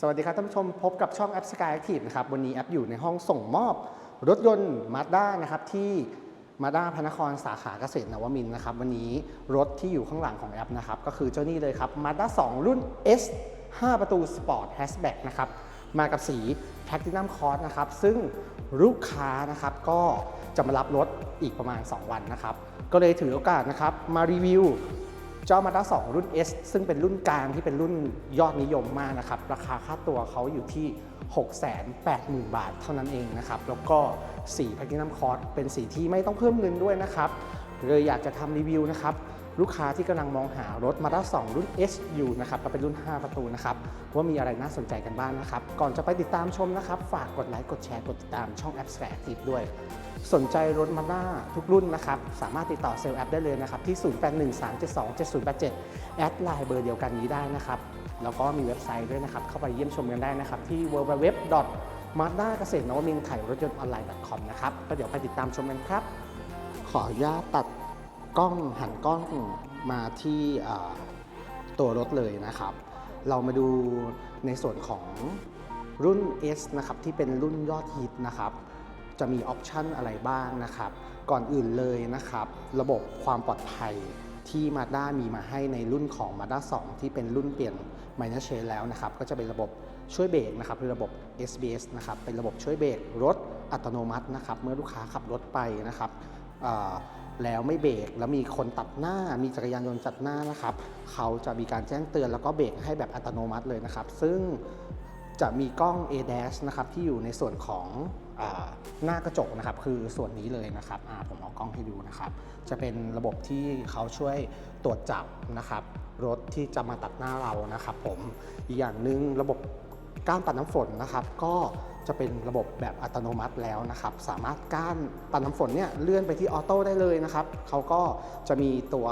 สวัสดีครับท่านผู้ชมพบกับช่องแอป Sky Active นะครับวันนี้แอปอยู่ในห้องส่งมอบรถยนต์ Mazda นะครับที่ Mazda พนครสาขาเกษตรนวมินทร์นะครับวันนี้รถที่อยู่ข้างหลังของแอปนะครับก็คือเจ้านี่เลยครับ Mazda 2รุ่น S 5 ประตู Sport Hatchback นะครับมากับสี Platinum Cross นะครับซึ่งลูกค้านะครับก็จะมารับรถอีกประมาณ 2 วันนะครับก็เลยถือโอกาสนะครับมารีวิว เจ้ามาด้า2รุ่น S ซึ่งเป็นรุ่นกลางที่เป็นรุ่นยอดนิยมมากนะครับ ราคาค่าตัวเขาอยู่ที่ 680,000 บาทเท่านั้นเองนะครับ แล้วก็สีแพ t ตินัมคอร์สเป็นสีที่ไม่ต้องเพิ่มเงินด้วยนะครับ เลยอยากจะทำรีวิวนะครับลูกค้าที่กำลังมองหารถมาด้า2รุ่น S อยู่นะครับก็เป็นรุ่น 5 ประตูนะครับว่ามีอะไรน่าสนใจกันบ้างนะครับ ก่อนจะไปติดตามชมนะครับ ฝากกดไลค์กดแชร์กดติดตามช่องแอป Sky Active ด้วย สนใจรถมาด้าทุกรุ่นนะครับ สามารถติดต่อเซลล์แอปได้เลยนะครับ ที่ 0813727087 แอดไลน์เบอร์เดียวกันนี้ได้นะครับ แล้วก็มีเว็บไซต์ด้วยนะครับ เข้าไปเยี่ยมชมกันได้นะครับ ที่ www mazda เกษตรนวมินทร์ไข่รถยนต์ออนไลน์ .com นะครับ ก็เดี๋ยวไปติดตามชมกันครับ ขออนุญาตตัดกล้องหันกล้องมาที่ตัวรถเลยนะครับ เรามาดูในส่วนของรุ่น S นะครับที่เป็นรุ่นยอดฮิตนะครับ จะมีออปชันอะไรบ้างนะครับ ก่อนอื่นเลยนะครับ ระบบความปลอดภัยที่ Mazda มีมาให้ในรุ่นของ Mazda 2 ที่เป็นรุ่นเปลี่ยน Minor Change แล้วนะครับ ก็จะเป็นระบบช่วยเบรกนะครับคือระบบ SBS นะครับ เป็นระบบช่วยเบรกรถอัตโนมัตินะครับ เมื่อลูกค้าขับรถไปนะครับแล้วไม่เบรกแล้วมีคนตัดหน้ามีจักรยานยนต์ตัดหน้านะครับ เขาจะมีการแจ้งเตือนแล้วก็เบรกให้แบบอัตโนมัติเลยนะครับ ซึ่งจะมีกล้อง A dash นะครับที่อยู่ในส่วนของ หน้ากระจกนะครับคือส่วนนี้เลยนะครับผมเอากล้องให้ดูนะครับ จะเป็นระบบที่เขาช่วยตรวจจับนะครับ รถที่จะมาตัดหน้าเรานะครับผมอีกอย่างหนึ่งระบบก้านปัดน้ำฝนนะครับ ก็จะเป็นระบบแบบอัตโนมัติแล้วนะครับ สามารถก้านปัดน้ำฝนเนี่ยเลื่อนไปที่ออโต้ได้เลยนะครับเขาก็จะมีตัว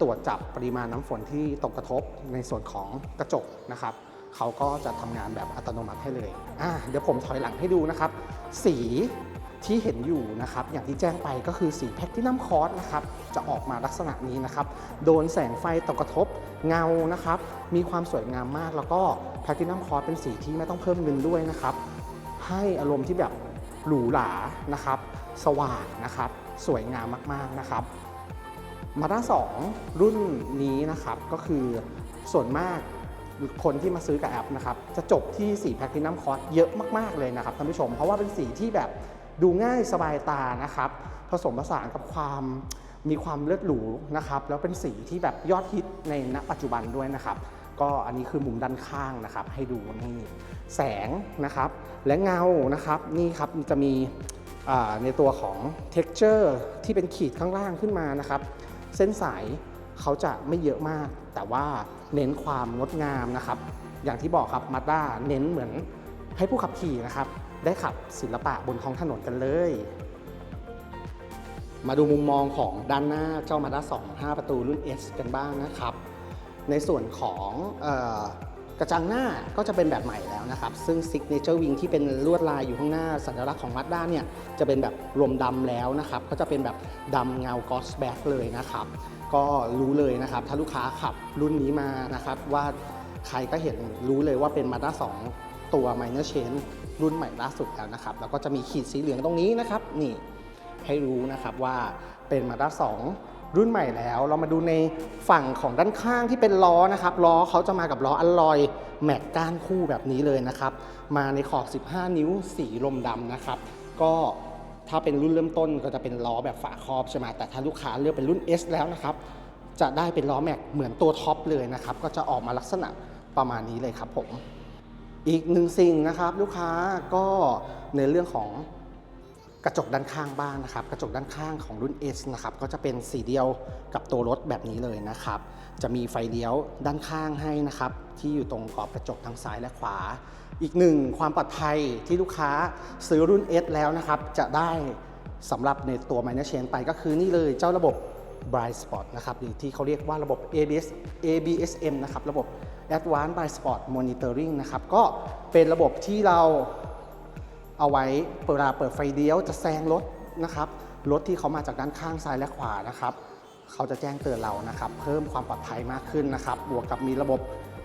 ตรวจจับปริมาณน้ำฝนที่ตกกระทบในส่วนของกระจกนะครับ เขาก็จะทำงานแบบอัตโนมัติให้เลยอะเดี๋ยวผมถอยหลังให้ดูนะครับ สีที่เห็นอยู่นะครับ อย่างที่แจ้งไปก็คือสีแพคตินัมคอร์สนะครับ จะออกมาลักษณะนี้นะครับ โดนแสงไฟตกกระทบเงานะครับ มีความสวยงามมาก แล้วก็แพคตินัมคอร์สเป็นสีที่ไม่ต้องเพิ่มเงินด้วยนะครับ ให้อารมณ์ที่แบบหรูหรานะครับ สว่างนะครับ สวยงามมากๆนะครับมาด้า2รุ่นนี้นะครับก็คือส่วนมาก คนที่มาซื้อกับแอปนะครับจะจบที่สีแพ t ตินัมคอร์สเยอะมากๆเลยนะครับท่านผู้ชม เพราะว่าเป็นสีที่แบบดูง่ายสบายตานะครับผสมผสานกับความมีความเลือดหรูนะครับแล้วเป็นสีที่แบบยอดฮิตในณปัจจุบันด้วยนะครับ ก็อันนี้คือมุมด้านข้างนะครับ ให้ดูนี่แสงนะครับและเงานะครับนี่ครับจะมีในตัวของ texture ที่เป็นขีดข้างล่างขึ้นมานะครับ เส้นสาย เขาจะไม่เยอะมาก แต่ว่าเน้นความงดงามนะครับ อย่างที่บอกครับมาด้าเน้นเหมือนให้ผู้ขับขี่นะครับ ได้ขับศิลปะบนท้องถนนกันเลย มาดูมุมมองของด้านหน้าเจ้ามาด้า2 5 ประตูรุ่น S กันบ้างนะครับ ในส่วนของ กระจังหน้าก็จะเป็นแบบใหม่แล้วนะครับ ซึ่ง Signature Wing ที่เป็นลวดลายอยู่ข้างหน้าสัญลักษณ์ของ Mazda เนี่ยจะเป็นแบบรวมดำแล้วนะครับ ก็จะเป็นแบบดำเงา g o s Back เลยนะครับ ก็รู้เลยนะครับ ถ้าลูกค้าขับรุ่นนี้มานะครับ ว่าใครก็เห็นรู้เลยว่าเป็น Mazda 2ตัว Minor Change รุ่นใหม่ล่าสุดแล้วนะครับ แล้วก็จะมีขีดสีเหลืองตรงนี้นะครับ นี่ให้รู้นะครับว่าเป็นมาด้า2 รุ่นใหม่แล้ว เรามาดูในฝั่งของด้านข้างที่เป็นล้อนะครับล้อเขาจะมากับล้ออัลลอยแม็กก้านคู่แบบนี้เลยนะครับ มาในขอบ 15 นิ้วสีลมดำนะครับ ก็ถ้าเป็นรุ่นเริ่มต้นก็จะเป็นล้อแบบฝาครอบใช่ไหมแต่ถ้าลูกค้าเลือกเป็นรุ่น S แล้วนะครับ จะได้เป็นล้อแม็กเหมือนตัวท็อปเลยนะครับ ก็จะออกมาลักษณะประมาณนี้เลยครับผม อีกหนึ่งสิ่งนะครับ ลูกค้าก็ในเรื่องของ ระจกด้านข้างบ้างนะครับ กระจกด้านข้างของรุ่น S นะครับก็จะเป็นสีเดียวกับตัวรถแบบนี้เลยนะครับ จะมีไฟเลี้ยวด้านข้างให้นะครับ ที่อยู่ตรงขอบกระจกทั้งซ้ายและขวา อีกหนึ่งความปลอดภัยที่ลูกค้าซื้อรุ่น S แล้วนะครับ จะได้สำหรับในตัว Minor Chain ไปก็คือนี่เลยเจ้าระบบ Blind Spot นะครับหรือที่เขาเรียกว่าระบบ ABS ABSM นะครับระบบ Advanced Blind Spot Monitoring นะครับก็เป็นระบบที่เรา เอาไว้เวลาเปิดไฟเลี้ยวจะแซงรถนะครับรถที่เขามาจากด้านข้างซ้ายและขวานะครับเขาจะแจ้งเตือนเรานะครับ เพิ่มความปลอดภัยมากขึ้นนะครับ บวกกับมีระบบ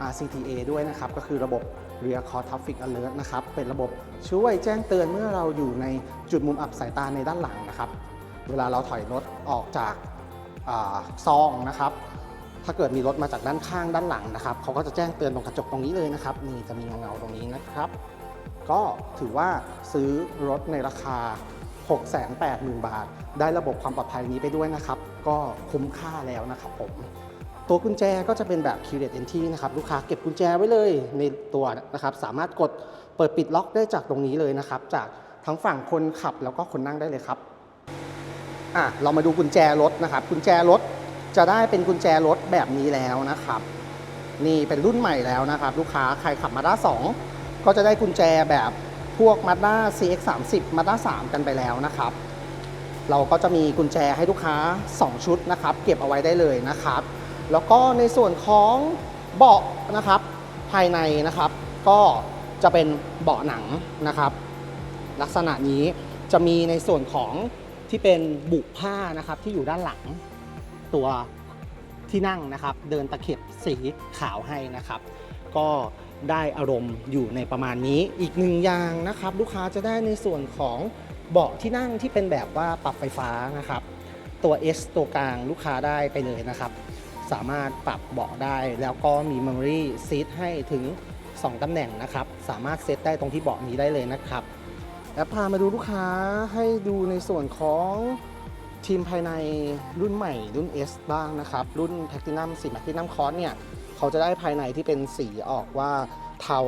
RCTA ด้วยนะครับ ก็คือระบบ Rear Core Traffic Alert นะครับ เป็นระบบช่วยแจ้งเตือนเมื่อเราอยู่ในจุดมุมอับสายตาในด้านหลังนะครับ เวลาเราถอยรถออกจากาซองนะครับ ถ้าเกิดมีรถมาจากด้านข้างด้านหลังนะครับ เขาก็จะแจ้งเตือนตรงกระจกตรงนี้เลยนะครับ นี่จะมีเงาๆตรงนี้นะครับ ก็ถือว่าซื้อรถในราคา 680,000 บาท ได้ระบบความปลอดภัยนี้ไปด้วยนะครับ ก็คุ้มค่าแล้วนะครับผม ตัวกุญแจก็จะเป็นแบบ keyless entry นะครับ ลูกค้าเก็บกุญแจไว้เลยในตัวนะครับ สามารถกดเปิดปิดล็อกได้จากตรงนี้เลยนะครับ จากทั้งฝั่งคนขับแล้วก็คนนั่งได้เลยครับอะเรามาดูกุญแจรถนะครับ กุญแจรถจะได้เป็นกุญแจรถแบบนี้แล้วนะครับ นี่เป็นรุ่นใหม่แล้วนะครับ ลูกค้าใครขับมาด้า2 ก็จะได้กุญแจแบบพวก Mazda CX30 Mazda 3 กันไปแล้วนะครับ เราก็จะมีกุญแจให้ลูกค้า 2 ชุดนะครับ เก็บเอาไว้ได้เลยนะครับ แล้วก็ในส่วนของเบาะนะครับ ภายในนะครับ ก็จะเป็นเบาะหนังนะครับ ลักษณะนี้จะมีในส่วนของที่เป็นบุผ้านะครับที่อยู่ด้านหลังตัวที่นั่งนะครับ เดินตะเข็บสีขาวให้นะครับ ก็ ได้อารมณ์อยู่ในประมาณนี้ อีกหนึ่งอย่างนะครับ ลูกค้าจะได้ในส่วนของเบาะที่นั่งที่เป็นแบบว่าปรับไฟฟ้านะครับ ตัว S ตัวกลางลูกค้าได้ไปเลยนะครับ สามารถปรับเบาะได้แล้วก็มี Memory Seat ให้ถึง 2ตำแหน่งนะครับ สามารถเซตได้ตรงที่เบาะนี้ได้เลยนะครับแล้วพามาดูลูกค้าให้ดูในส่วนของทีมภายในรุ่นใหม่รุ่น S บ้างนะครับ รุ่น Platinum สี Platinum Cross เนี่ย เขาจะได้ภายในที่เป็นสีออกว่าเทา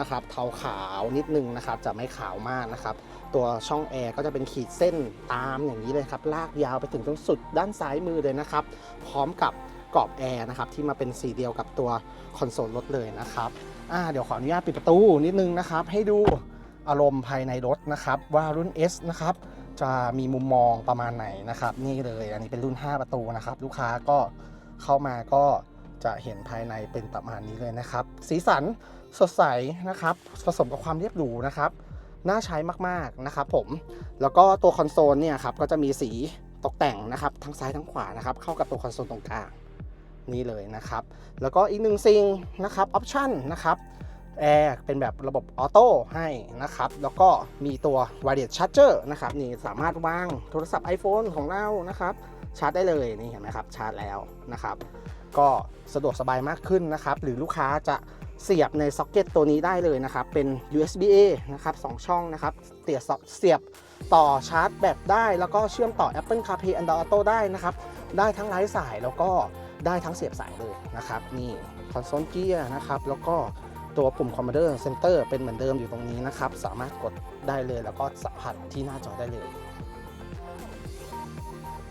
นะครับ เทาขาวนิดนึงนะครับ จะไม่ขาวมากนะครับ ตัวช่องแอร์ก็จะเป็นขีดเส้นตามอย่างนี้เลยครับ ลากยาวไปถึงตรงสุดด้านซ้ายมือเลยนะครับ พร้อมกับกรอบแอร์นะครับที่มาเป็นสีเดียวกับตัวคอนโซลรถเลยนะครับอ่าเดี๋ยวขออนุญาตปิดประตูนิดนึงนะครับ ให้ดูอารมณ์ภายในรถนะครับ ว่ารุ่น S นะครับจะมีมุมมองประมาณไหนนะครับ นี่เลย อันนี้เป็นรุ่น 5 ประตูนะครับ ลูกค้าก็เข้ามาก็ จะเห็นภายในเป็นประมาณนี้เลยนะครับ สีสันสดใสนะครับ ผสมกับความเรียบหรูนะครับ น่าใช้มากๆนะครับผม แล้วก็ตัวคอนโซลเนี่ยครับก็จะมีสีตกแต่งนะครับ ทั้งซ้ายทั้งขวานะครับ เข้ากับตัวคอนโซลตรงกลางนี่เลยนะครับ แล้วก็อีกหนึ่งสิ่งนะครับ ออปชั่นนะครับแอร์เป็นแบบระบบออโต้ให้นะครับ แล้วก็มีตัว wireless charger นะครับ นี่สามารถวางโทรศัพท์ iPhone ของเรานะครับ ชาร์จได้เลย นี่เห็นไหมครับ ชาร์จแล้วนะครับ ก็สะดวกสบายมากขึ้นนะครับหรือลูกค้าจะเสียบในซ็อกเก็ตตัวนี้ได้เลยนะครับ เป็น USB-A นะครับสองช่องนะครับเสียบเสียบต่อชาร์จแบตได้ แล้วก็เชื่อมต่อ Apple CarPlay Android Auto ได้นะครับ ได้ทั้งไร้สายแล้วก็ได้ทั้งเสียบสายเลยนะครับ นี่คอนโซลเกียร์นะครับ แล้วก็ตัวปุ่ม Commander Center เป็นเหมือนเดิมอยู่ตรงนี้นะครับ สามารถกดได้เลยแล้วก็สัมผัสที่หน้าจอได้เลย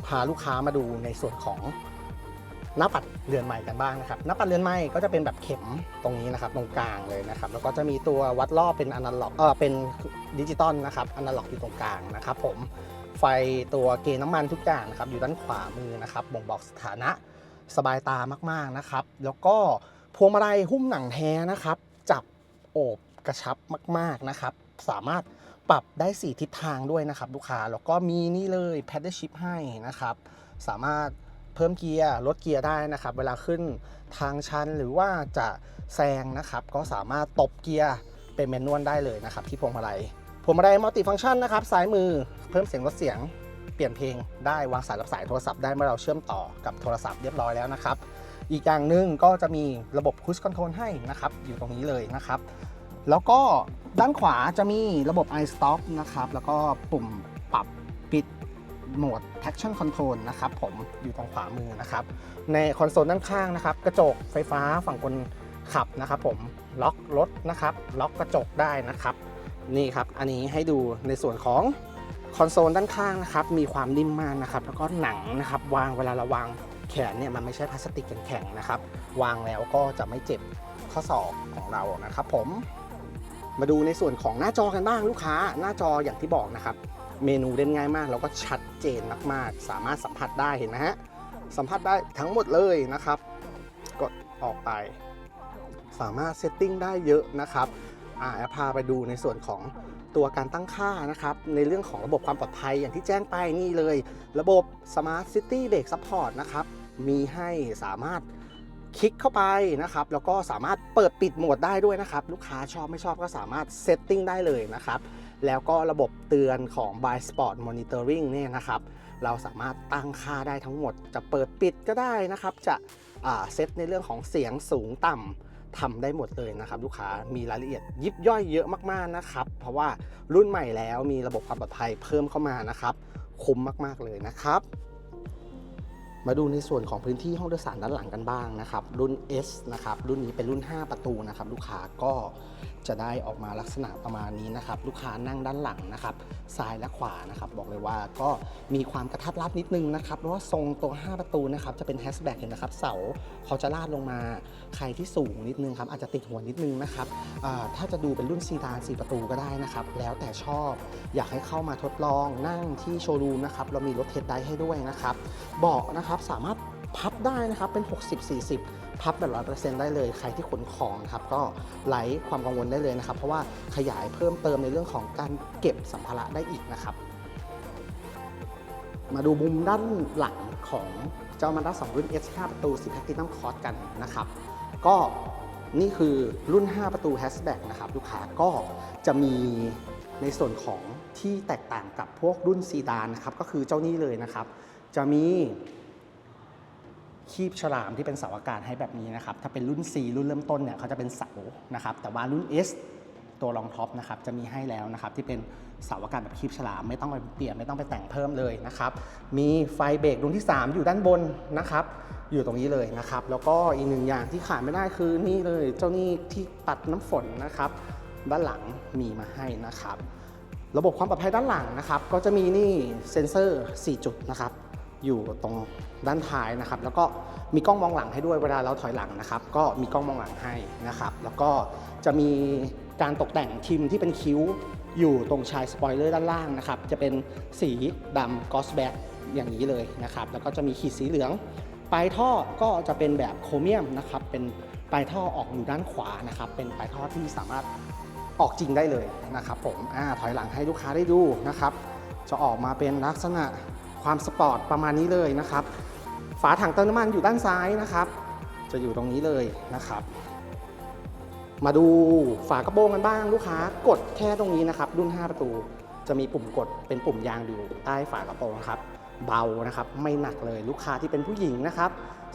พาลูกค้ามาดูในส่วนของ หน้าปัดเรือนใหม่กันบ้างนะครับหน้าปัดเรือนใหม่ก็จะเป็นแบบเข็มตรงนี้นะครับตรงกลางเลยนะครับแล้วก็จะมีตัววัดรอบเป็นอนาล็อกเออเป็นดิจิตอลนะครับอนาล็อกอยู่ตรงกลางนะครับผมไฟตัวเกณฑ์น้ำมันทุกอย่างนะครับอยู่ด้านขวามือนะครับบ่งบอกสถานะสบายตามากๆนะครับ แล้วก็พวงมาลัยหุ้มหนังแท้นะครับ จับโอบกระชับมากๆนะครับ สามารถปรับได้ 4 ทิศทางด้วยนะครับ ลูกค้าแล้วก็มีนี่เลยแพดเดิลชิพให้นะครับ สามารถ เพิ่มเกียร์ลดเกียร์ได้นะครับ เวลาขึ้นทางชันหรือว่าจะแซงนะครับ ก็สามารถตบเกียร์เป็นแมนนวลได้เลยนะครับ ที่พวงมาลัยพวงมาลัยมัลติฟังก์ชันนะครับซ้ายมือเพิ่มเสียงลดเสียงเปลี่ยนเพลงได้วางสายรับสายโทรศัพท์ได้เมื่อเราเชื่อมต่อกับโทรศัพท์เรียบร้อยแล้วนะครับ อีกอย่างหนึ่งก็จะมีระบบคุชคอนโทรลให้นะครับ อยู่ตรงนี้เลยนะครับ แล้วก็ด้านขวาจะมีระบบ iStop นะครับ แล้วก็ปุ่มปรับ โหมด traction control นะครับผมอยู่ตรงขวามือนะครับ ในคอนโซลด้านข้างนะครับ กระจกไฟฟ้าฝั่งคนขับนะครับ ผมล็อกรถนะครับ ล็อกกระจกได้นะครับ นี่ครับ อันนี้ให้ดูในส่วนของคอนโซลด้านข้างนะครับมีความนิ่มมากนะครับ แล้วก็หนังนะครับ วางเวลาเราวางแขนเนี่ยมันไม่ใช่พลาสติกแข็งๆนะครับ วางแล้วก็จะไม่เจ็บข้อศอกของเรานะครับ ผมมาดูในส่วนของหน้าจอกันบ้างลูกค้า หน้าจออย่างที่บอกนะครับ เมนูเล่นง่ายมาก แล้วก็ชัดเจนมากๆ สามารถสัมผัสได้เห็นไหมฮะ สัมผัสได้ทั้งหมดเลยนะครับ กดออกไป สามารถเซตติ้งได้เยอะนะครับอ่าพาไปดูในส่วนของตัวการตั้งค่านะครับ ในเรื่องของระบบความปลอดภัยอย่างที่แจ้งไปนี่เลย ระบบ Smart City Brake Support นะครับ มีให้สามารถคลิกเข้าไปนะครับ แล้วก็สามารถเปิดปิดโหมดได้ด้วยนะครับ ลูกค้าชอบไม่ชอบก็สามารถเซตติ้งได้เลยนะครับ แล้วก็ระบบเตือนของ By Sport Monitoring เนี่ยนะครับ เราสามารถตั้งค่าได้ทั้งหมด จะเปิดปิดก็ได้นะครับ จะเซตในเรื่องของเสียงสูงต่ำทำได้หมดเลยนะครับ ลูกค้ามีรายละเอียดยิบย่อยเยอะมากๆนะครับ เพราะว่ารุ่นใหม่แล้วมีระบบความปลอดภัยเพิ่มเข้ามานะครับ คุ้มมากๆเลยนะครับมาดูในส่วนของพื้นที่ห้องโดยสารด้านหลังกันบ้างนะครับ รุ่น S นะครับ รุ่นนี้เป็นรุ่น 5 ประตูนะครับ ลูกค้าก็ จะได้ออกมาลักษณะประมาณนี้นะครับ ลูกค้านั่งด้านหลังนะครับซ้ายและขวานะครับ บอกเลยว่าก็มีความกระทัดรัดนิดนึงนะครับเพราะว่าทรงตัว 5 ประตูนะครับจะเป็นแฮชแบ็กเห็นนะครับเสาเขาจะลาดลงมาใครที่สูงนิดนึงครับอาจจะติดหัวนิดนึงนะครับถ้าจะดูเป็นรุ่นซีดาน4ประตูก็ได้นะครับ แล้วแต่ชอบอยากให้เข้ามาทดลองนั่งที่โชว์รูมนะครับเรามีรถเทสได้ให้ด้วยนะครับเบาะนะครับสามารถพับได้นะครับเป็น 60-40 พับแบบ100%ได้เลย ใครที่ขนของครับก็ไร้ความกังวลได้เลยนะครับ เพราะว่าขยายเพิ่มเติมในเรื่องของการเก็บสัมภาระได้อีกนะครับมาดูมุมด้านหลังของเจ้ามาด้า2รุ่น S 5 ประตู10 Platinum Cross กันนะครับ ก็นี่คือรุ่น 5 ประตู Hatchback นะครับ ลูกค้าก็จะมีในส่วนของที่แตกต่างกับพวกรุ่นซีดานนะครับ ก็คือเจ้านี้เลยนะครับ จะมี คีบฉลามที่เป็นเสาอากาศให้แบบนี้นะครับ ถ้าเป็นรุ่น C รุ่นเริ่มต้นเนี่ยเขาจะเป็นเสานะครับ แต่ว่ารุ่น S ตัวรองท็อปนะครับจะมีให้แล้วนะครับที่เป็นเสาอากาศแบบคีบฉลามไม่ต้องไปเปลี่ยนไม่ต้องไปแต่งเพิ่มเลยนะครับ มีไฟเบรกดวงที่ 3 อยู่ด้านบนนะครับ อยู่ตรงนี้เลยนะครับ แล้วก็อีกหนึ่งอย่างที่ขาดไม่ได้คือนี่เลยเจ้านี่ที่ปัดน้ำฝนนะครับ ด้านหลังมีมาให้นะครับ ระบบความปลอดภัยด้านหลังนะครับ ก็จะมีนี่เซ็นเซอร์ 4 จุดนะครับ อยู่ตรงด้านท้ายนะครับ แล้วก็มีกล้องมองหลังให้ด้วยเวลาเราถอยหลังนะครับ ก็มีกล้องมองหลังให้นะครับ แล้วก็จะมีการตกแต่งทิมที่เป็นคิ้วอยู่ตรงชายสปอยเลอร์ด้านล่างนะครับ จะเป็นสีดำกอสแบ็กอย่างนี้เลยนะครับ แล้วก็จะมีขีดสีเหลือง ปลายท่อก็จะเป็นแบบโครเมียมนะครับ เป็นปลายท่อออกอยู่ด้านขวานะครับ เป็นปลายท่อที่สามารถออกจริงได้เลยนะครับ ผมอถอยหลังให้ลูกค้าได้ดูนะครับ จะออกมาเป็นลักษณะ ความสปอร์ตประมาณนี้เลยนะครับ ฝาถังเติมน้ำมันอยู่ด้านซ้ายนะครับ จะอยู่ตรงนี้เลยนะครับ มาดูฝากระโปรงกันบ้างลูกค้ากดแค่ตรงนี้นะครับ รุ่น 5 ประตูจะมีปุ่มกดเป็นปุ่มยางอยู่ใต้ฝากระโปรงครับ เบานะครับไม่หนักเลยลูกค้าที่เป็นผู้หญิงนะครับ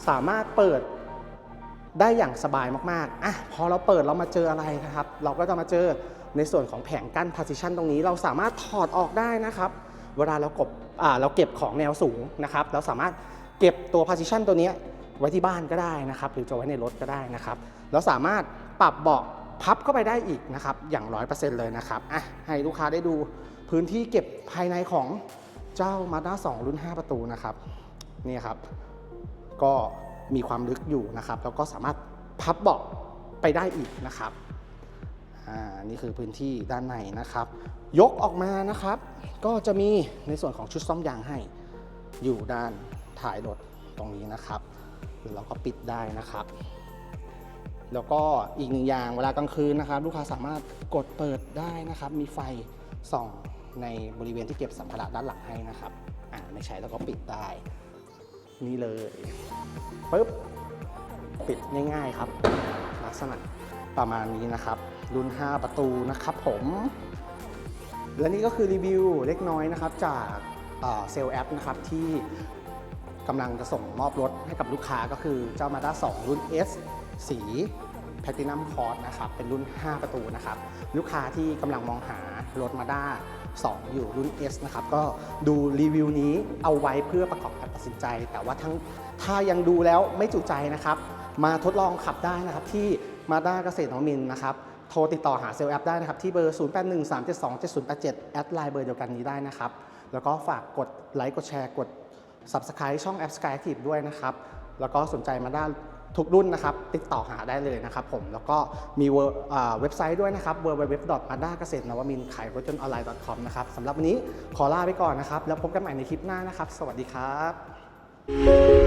สามารถเปิดได้อย่างสบายมากๆอะพอเราเปิดเรามาเจออะไรนะครับ เราก็จะมาเจอในส่วนของแผงกั้น partition ตรงนี้ เราสามารถถอดออกได้นะครับ เวลาเรากบอ่า เราเก็บของแนวสูงนะครับเราสามารถเก็บตัว partition ตัวนี้ไว้ที่บ้านก็ได้นะครับหรือจะไว้ในรถก็ได้นะครับเราสามารถปรับเบาะพับเข้าไปได้อีกนะครับอย่าง 100%เลยนะครับอะให้ลูกค้าได้ดูพื้นที่เก็บภายในของเจ้า Mazda 2 รุ่น 5 ประตูนะครับนี่ครับ ก็มีความลึกอยู่นะครับแล้วก็สามารถพับเบาะไปได้อีกนะครับ อ่านี่คือพื้นที่ด้านในนะครับ ยกออกมานะครับ ก็จะมีในส่วนของชุดซ่อมยางให้ อยู่ด้านท้ายรถตรงนี้นะครับเราก็ปิดได้นะครับ แล้วก็อีกหนึ่งอย่างเวลากลางคืนนะครับ ลูกค้าสามารถกดเปิดได้นะครับ มีไฟส่องในบริเวณที่เก็บสัมภาระด้านหลังให้นะครับอ่าไม่ใช้แล้วก็ปิดได้นี่เลยปึ๊บปิดง่ายๆครับ ลักษณะประมาณนี้นะครับ รุ่น 5 ประตูนะครับผม และนี่ก็คือรีวิวเล็กน้อยนะครับจากเซลล์แอปนะครับที่กำลังจะส่งมอบรถให้กับลูกค้าก็คือเจ้า Mazda 2 รุ่น S สี Platinum Cross นะครับเป็นรุ่น 5 ประตูนะครับลูกค้าที่กำลังมองหารถ Mazda 2 อยู่รุ่น S นะครับก็ดูรีวิวนี้เอาไว้เพื่อประกอบการตัดสินใจ แต่ว่าทั้งถ้ายังดูแล้วไม่จุใจนะครับ มาทดลองขับได้นะครับที่ Mazda เกษตรนวมินนะครับ โทรติดต่อหาเซลล์แอปได้นะครับ ที่เบอร์ 0813727087 แอดไลน์เบอร์เดียวกันนี้ได้นะครับ แล้วก็ฝากกดไลค์กดแชร์กด Subscribe ช่องแอป Sky Active ด้วยนะครับ แล้วก็สนใจมาด้านทุกรุ่นนะครับ ติดต่อหาได้เลยนะครับผม แล้วก็มีเว็บไซต์ด้วยนะครับ www.mazda เกษตรนวมินทร์ขายรถยนต์ออนไลน์ .com นะครับสำหรับวันนี้ขอลาไปก่อนนะครับ แล้วพบกันใหม่ในคลิปหน้านะครับ สวัสดีครับ